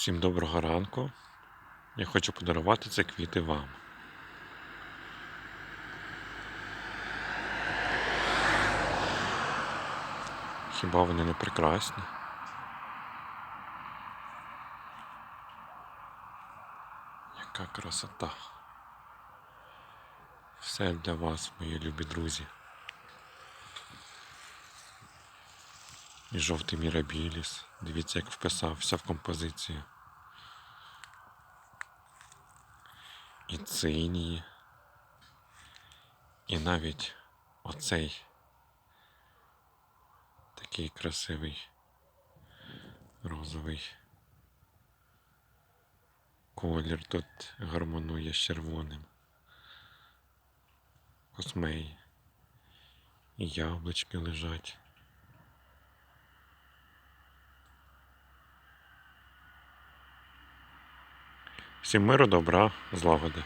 Всім доброго ранку. Я хочу подарувати ці квіти вам. Хіба вони не прекрасні? Яка красота. Все для вас, мої любі друзі. І жовтий мірабіліс. Дивіться, як вписався в композицію. І цинії. І навіть оцей такий красивий розовий колір тут гармонує з червоним. Космей. І яблучки лежать. Всім миру, добра, злагоди.